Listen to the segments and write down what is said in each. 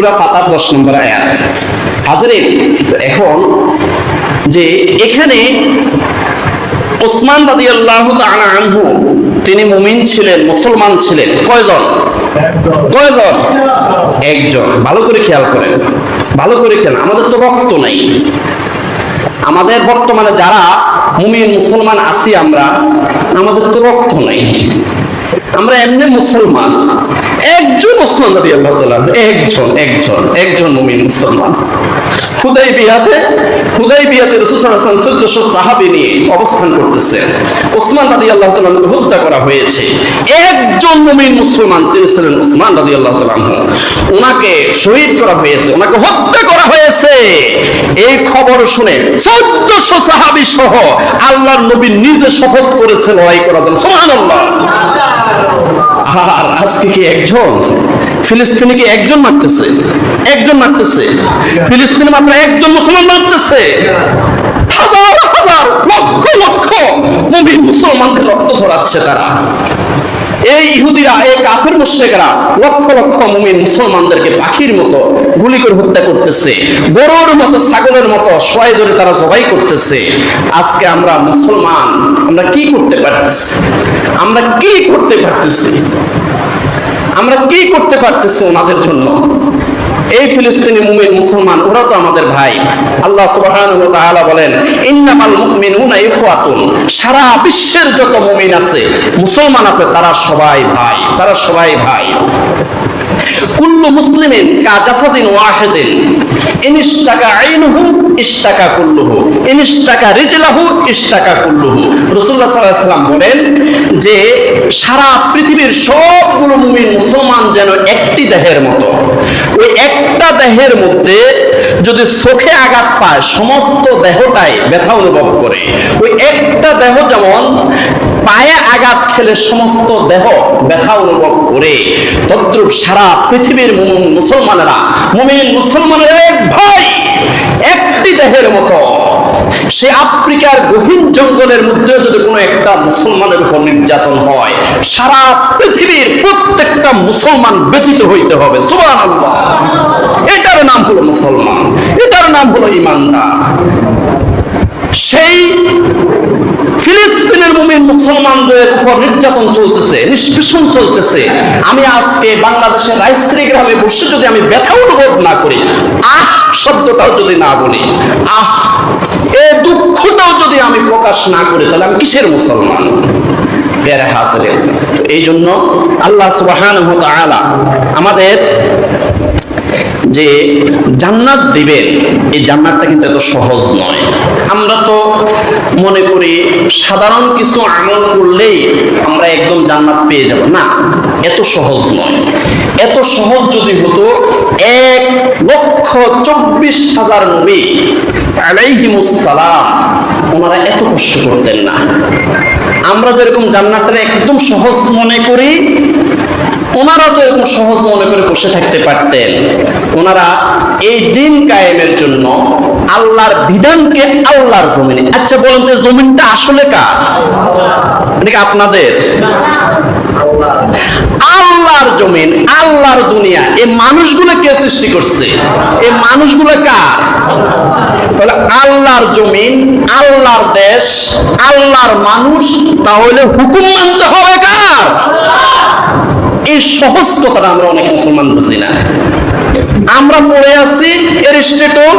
সুরা ফাতার দশ নম্বর আয়াত। হাজরিন, এখন যে এখানে ওসমান রাদি আল্লাহ আনহু, তিনি মুমিন ছিলেন, মুসলমান ছিলেন। কয়জন? কয়জন? একজন। ভালো করে খেয়াল করেন। ভালো করে খেয়াল। আমাদের তো রক্ত নাই। আমাদের বর্তমানে যারা মুমিন, মুসলমান আছি আমরা, আমাদের তো রক্ত নাই। আমরা এমনি মুসলমান। একজন মুসলমান নবী আল্লাহ একজন একজন একজন মুমিন মুসলমান। হুদাই বিয়াতে হুদাই বিয়াতে রসুল চোদ্দশো সাহাবি নিয়ে অবস্থান করতেছেন ওসমান রাদি আল্লাহ তালাকে হত্যা করা হয়েছে। একজন মুমিন মুসলমান, তিনি ছিলেন ওসমান রাদি আল্লাহ তালাহ ওনাকে শহীদ করা হয়েছে ওনাকে হত্যা করা হয়েছে। এই খবর শুনে চোদ্দশো সাহাবি সহ আল্লাহর নবী নিজে শপথ করেছেন লড়াই করার জন্য সুবহানাল্লাহ। আর আজকে কি একজন? ফিলিস্তিনিকে একজন মারতেছে? একজন মারতেছে। ফিলিস্তিনে মাত্র একজন মুসলমান মারতেছে। লক্ষ লক্ষ মুমিন মুসলমানদের রক্ত ছড়াচ্ছে তারা। এই ইহুদিরা, এই কাফের মুশ্রিকরা লক্ষ লক্ষ মুমিন মুসলমানদেরকে পাখির মতো গুলি করে হত্যা করতেছে। গরুর মতো, ছাগলের মতো সবাই ধরে তারা জবাই করতেছে। আজকে আমরা মুসলমান, আমরা কি করতে পারতেছি? আমরা কি করতে পারতেছি? আমরা কি করতে পারতেছি ওনাদের জন্য? এই ফিলিস্তিনি মুমিন মুসলমান, ওরা তো আমাদের ভাই। আল্লাহ সুবহানাহু ওয়া তাআলা বলেন, ইন্নামাল মুমিনুনা ইখওয়াতুন। সারা বিশ্বের যত মুমিন আছে, মুসলমান আছে, তারা সবাই ভাই, তারা সবাই ভাই। কুল্লু মুসলিমিন কা জাসাদিন ওয়াহিদিন। ইনিশতাকা ইশতাকা কুল্লুহু। ইনিশতাকা রিজলাহু, ইশতাকা কুল্লুহু। রাসূলুল্লাহ সাল্লাল্লাহু আলাইহি সাল্লাম বলেন যে, সারা পৃথিবীর সবগুলো মুমিন মুসলমান যেন একটি দেহের মতো। ওই একটা দেহের মধ্যে যদি চোখে আঘাত পায়, সমস্ত দেহটাই ব্যথা অনুভব করে। ওই একটা দেহ আঘাত খেলে সমস্ত দেহ ব্যথা অনুভব করে তদ্রুপ সারা পৃথিবীর মুসলমানেরা, মুমিন মুসলমানের এক ভাই, একটি দেহের মতো। সে আফ্রিকার গভীর জঙ্গলের মধ্যে যদি কোনো একটা মুসলমানের উপর নির্যাতন হয়, সারা পৃথিবীর প্রত্যেকটা মুসলমান ব্যতীত হইতে হবে। সুবহানাল্লাহ। এটার নাম হলো মুসলমান। এটার নাম হলো ইমানদার সেই ফিলিস্তিনের মুমিন মুসলমানদের উপর নির্যাতন চলতেছে, নিষ্পেষণ চলতেছে। আমি আজকে বাংলাদেশের রাইস্ত্রী গ্রামে বসে যদি আমি ব্যথা অনুভব না করি, আহ, শব্দটাও যদি না বলি, আহ, এ দুঃখটাও যদি আমি প্রকাশ না করি, তাহলে আমি কিসের মুসলমান? তো এই জন্য আল্লাহ তাআলা আমাদের যে জান্নাত দিবেন, এই জান্নাতটা কিন্তু এত সহজ নয়। আমরা তো মনে করি সাধারণ কিছু আমল করলেই আমরা একদম জান্নাত পেয়ে যাব। না, এত সহজ নয়। এত সহজ যদি হতো, এক লক্ষ চব্বিশ হাজার নবী আলাইহিমুসালাম ওনারা এত কষ্ট করতেন না। আমরা যেরকম জান্নাতটা একদম সহজ মনে করি ওনারা তো এরকম সহজ মনে করে বসে থাকতে পারতেন। ওনারা এই দিন কায়েমের জন্য আল্লাহর বিধানকে আল্লাহর জমিনে আচ্ছা বলেন যে জমিনটা আসলে কার? এটা আপনাদের? আল্লাহর জমিন, আল্লাহর দুনিয়া, এই মানুষগুলো কে সৃষ্টি করছে? এই মানুষগুলো কার? তাহলে আল্লাহর জমিন, আল্লাহর দেশ, আল্লাহর মানুষ, তাহলে হুকুম মানতে হবে কার? এই সহজ কথাটা আমরা অনেক মুসলমান বুঝি না। আমরা পড়ে আছি Aristotle,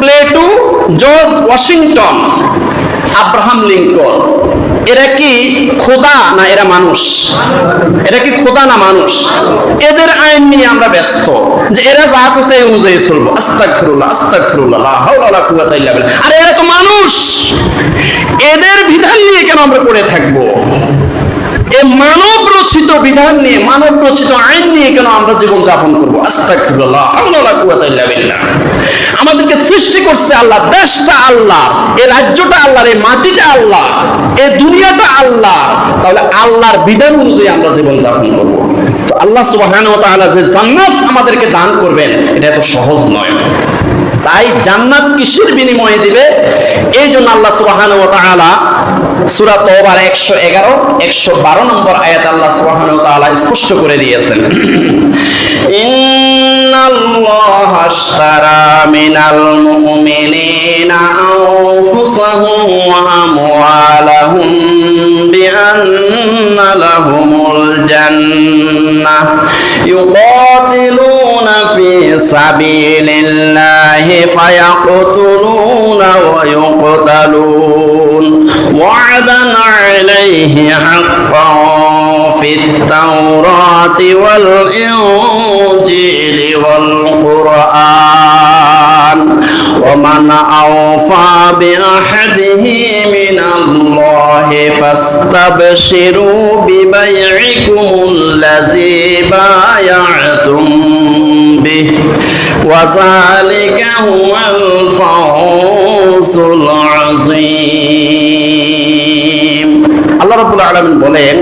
Plato, George Washington, Abraham Lincoln. এরা কি খোদা না এরা মানুষ? এরা কি খোদা না মানুষ? এদের আইন নিয়ে আমরা ব্যস্ত। যে এরা যা করছে অনুযায়ী চলবো। ওয়ালা কুওয়াতা ইল্লা বিল্লাহ। আরে এরা তো মানুষ! এদের বিধান নিয়ে কেন আমরা পড়ে থাকব? এ মানব রচিত বিধান নিয়ে মানব রচিত আইন নিয়ে কেন আমরা জীবন যাপন করব? বিল্লাহ। আমাদেরকে সৃষ্টি করছে আল্লাহ, দেশটা আল্লাহ, এই রাজ্যটা আল্লাহর এই মাটিটা আল্লাহ, এই দুনিয়াটা আল্লাহ। তাহলে আল্লাহর বিধান অনুযায়ী আমরা জীবন যাপন করব। তো আল্লাহ সুবহানাহু ওয়া যে জান্নাত আমাদেরকে দান করবেন, এটা এত সহজ নয়। তাই জান্নাত কিসের বিনিময়ে দিবে এই জন্য আল্লাহ সুবহানাহু ওয়া তাআলা সূরা তওবার 111 112 নম্বর আয়াত আল্লাহ সুবহানাহু ওয়া তাআলা স্পষ্ট করে দিয়েছেন ইন্ন الله اشترى من المؤمنين أنفسهم وأموالهم بأن لهم الجنة يقاتلون في سبيل الله فيقتلون ويقتلون. وعدا عليه حقا في التوراة والإنجيل والقرآن. ومن أوفى بعهده من الله فاستبشروا ببيعكم الذي بايعتم وذلك هو الفوز العظيم আল্লাহ রাব্বুল আলামিন বলেন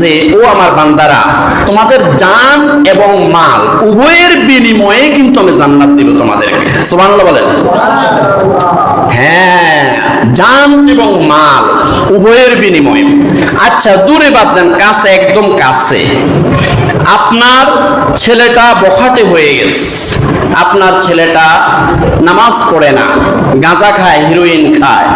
যে ও আমার বান্দারা তোমাদের জান এবং মাল উভয়ের বিনিময়ে কিন্তু আমি জান্নাত দিব তোমাদেরকে সুবহানাল্লাহ বলেন হ্যাঁ জান এবং মাল উভয়ের বিনিময়ে। আচ্ছা দূরে বাদ দেন, কাছে, একদম কাছে। আপনার ছেলেটা বখাটে হয়ে গেছে। আপনার ছেলেটা নামাজ পড়ে না, গাঁজা খায় হিরোইন খায়।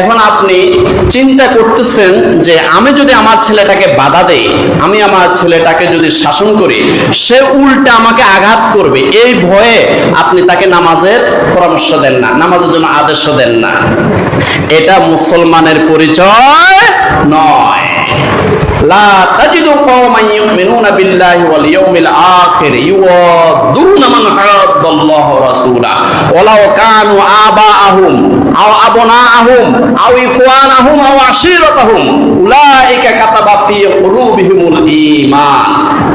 এখন আপনি চিন্তা করতেছেন যে আমি যদি আমার ছেলেটাকে বাধা দেই, আমি আমার ছেলেটাকে যদি শাসন করি, সে উল্টে আমাকে আঘাত করবে। এই ভয়ে আপনি তাকে নামাজের পরামর্শ দেন না, নামাজের জন্য আদেশ দেন না। এটা মুসলমানের পরিচয় নয়। লা তাজিদু কওমান ইউমিনুনা বিল্লাহি ওয়াল ইয়াউমিল আখির ইউয়াদুনা মান হাদাল্লাহ ওয়া রাসূলা ওয়ালাউ কানু আবাআহুম আও আবনাআহুম আও ইখওয়ানাহুম আও আশিরাতাহুম উলাইকা কাতাবা ফি কুলুবিহিমুল ঈমান।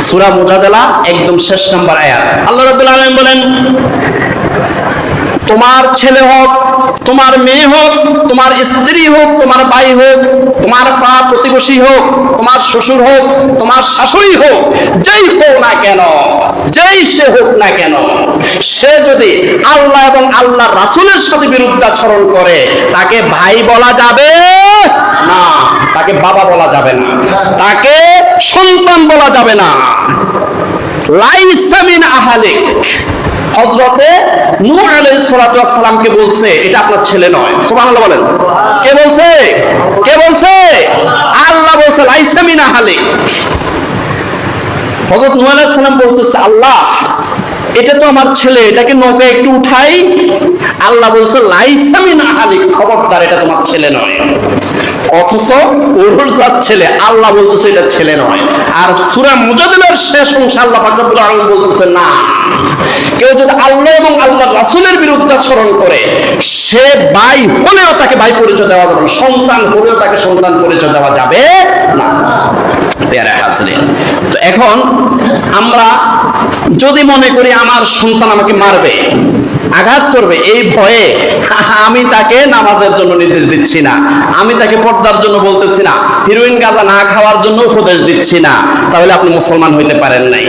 সূরা মুজাদালা একদম শেষ নাম্বার আয়াত। আল্লাহ রাব্বুল আলামিন বলেন তোমার ছেলে হোক, তোমার মেয়ে হোক, তোমার স্ত্রী হোক, তোমার ভাই হোক, তোমার পা প্রতিবেশী হোক, তোমার শ্বশুর হোক, তোমার শাশুড়ি হোক, যেই হোক না কেন, যেই সে হোক না কেন, সে যদি আল্লাহ এবং আল্লাহ রাসূলের সাথে বিরুদ্ধাচরণ করে, তাকে ভাই বলা যাবে না, তাকে বাবা বলা যাবে না, তাকে সন্তান বলা যাবে না। লাইসা মিন আহালিক আলাইহিস সালাতু ওয়াস বলছে, এটা আপনার ছেলে নয়। বলেন। কে বলছে? কে বলছে? আল্লাহ বলছে আলাইহিস সালাম বলতেছে, আল্লাহ, এটা তো আমার ছেলে, এটাকে নৌকা একটু উঠাই। আল্লাহ বলছে, লাইসা মিন আহালিক খবরদার, এটা তোমার ছেলে নয়। অথচ ওর যার ছেলে, আল্লাহ বলতেছে এটা ছেলে নয়। আর সূরা মুজাদিলার শেষ অংশ আল্লাহ পাক রব্বুল আলামিন বলতেছে, না, কেউ যদি আল্লাহ এবং আল্লাহ রাসূলের বিরুদ্ধাচরণ করে, সে ভাই হলেও তাকে ভাই পরিচয় দেওয়া যাবে সন্তান হলেও তাকে সন্তান পরিচয় দেওয়া যাবে না। তো এখন আমরা যদি মনে করি আমার সন্তান আমাকে মারবে, আঘাত করবে, এই ভয়ে আমি তাকে নামাজের জন্য নির্দেশ দিচ্ছি না। আমি তাকে পর্দার জন্য বলতেছি না হিরোইন গাঁজা না খাওয়ার জন্য উপদেশ দিচ্ছি না। তাহলে আপনি মুসলমান হইতে পারেন নাই।